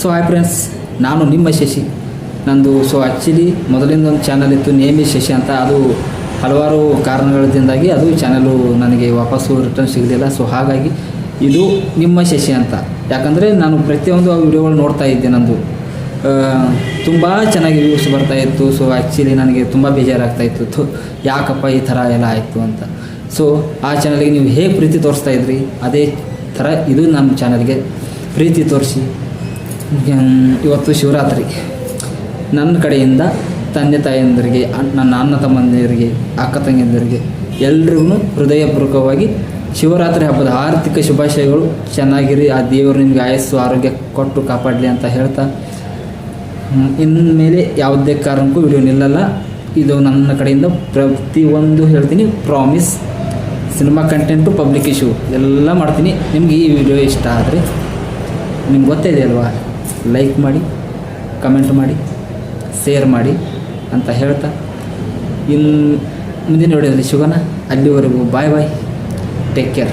So hi friends ನಾನು ನಿಮ್ಮ ಶಶಿ. ನಂದು ಸೊ ಆ್ಯಕ್ಚುಲಿ ಮೊದಲಿಂದ ಒಂದು ಚಾನಲ್ ಇತ್ತು ನೇಮಿ ಶಶಿ ಅಂತ. ಅದು ಹಲವಾರು ಕಾರಣಗಳಿಂದಾಗಿ ಅದು ಚಾನಲು ನನಗೆ ವಾಪಸ್ಸು ರಿಟರ್ನ್ ಸಿಗಲಿಲ್ಲ. ಸೊ ಹಾಗಾಗಿ ಇದು ನಿಮ್ಮ ಶಶಿ ಅಂತ. ಯಾಕಂದರೆ ನಾನು ಪ್ರತಿಯೊಂದು ಆ ವಿಡಿಯೋಗಳು ನೋಡ್ತಾ ಇದ್ದೆ ನಂದು. ತುಂಬ ಚೆನ್ನಾಗಿ ವ್ಯೂಸ್ ಬರ್ತಾ ಇತ್ತು. ಸೊ ಆ್ಯಕ್ಚುಲಿ ನನಗೆ ತುಂಬ ಬೇಜಾರಾಗ್ತಾ ಇತ್ತು. ಥು, ಯಾಕಪ್ಪ ಈ ಥರ ಎಲ್ಲ ಆಯಿತು ಅಂತ. ಸೊ ಆ ಚಾನಲ್ಗೆ ನೀವು ಹೇಗೆ ಪ್ರೀತಿ ತೋರಿಸ್ತಾ ಇದ್ರಿ ಅದೇ ಥರ ಇದು ನಮ್ಮ ಚಾನಲ್ಗೆ ಪ್ರೀತಿ ತೋರಿಸಿ. ಇವತ್ತು ಶಿವರಾತ್ರಿ. ನನ್ನ ಕಡೆಯಿಂದ ತಂದೆ ತಾಯಿಯಂದರಿಗೆ ನನ್ನ ಅಣ್ಣ ತಮ್ಮಂದಿರಿಗೆ, ಅಕ್ಕ ತಂಗಿಯಂದರಿಗೆ ಎಲ್ರಿಗೂ ಹೃದಯಪೂರ್ವಕವಾಗಿ ಶಿವರಾತ್ರಿ ಹಬ್ಬದ ಆರ್ಥಿಕ ಶುಭಾಶಯಗಳು. ಚೆನ್ನಾಗಿರಿ, ಆ ದೇವರು ನಿಮಗೆ ಆಯಸ್ಸು, ಆರೋಗ್ಯ ಕೊಟ್ಟು ಕಾಪಾಡಲಿ ಅಂತ ಹೇಳ್ತಾ. ಇನ್ಮೇಲೆ ಯಾವುದೇ ಕಾರಣಕ್ಕೂ ವಿಡಿಯೋ ನಿಲ್ಲಲ್ಲ. ಇದು ನನ್ನ ಕಡೆಯಿಂದ ಪ್ರತಿಯೊಂದು ಹೇಳ್ತೀನಿ promise cinema content public issue ಎಲ್ಲ ಮಾಡ್ತೀನಿ. ನಿಮ್ಗೆ ಈ ವಿಡಿಯೋ ಇಷ್ಟ ಆದರೆ ನಿಮ್ಗೆ ಗೊತ್ತೇ ಇದೆ ಅಲ್ವಾ? ಲೈಕ್ ಮಾಡಿ ಕಮೆಂಟ್ ಮಾಡಿ ಶೇರ್ ಮಾಡಿ ಅಂತ ಹೇಳ್ತಾ ಇನ್ನು ಮುಂದಿನ ವಿಡಿಯೋದಲ್ಲಿ ಸಿಗೋಣ. ಅಲ್ಲಿವರೆಗೂ ಬಾಯ್ ಬಾಯ್ ಟೇಕ್ ಕೇರ್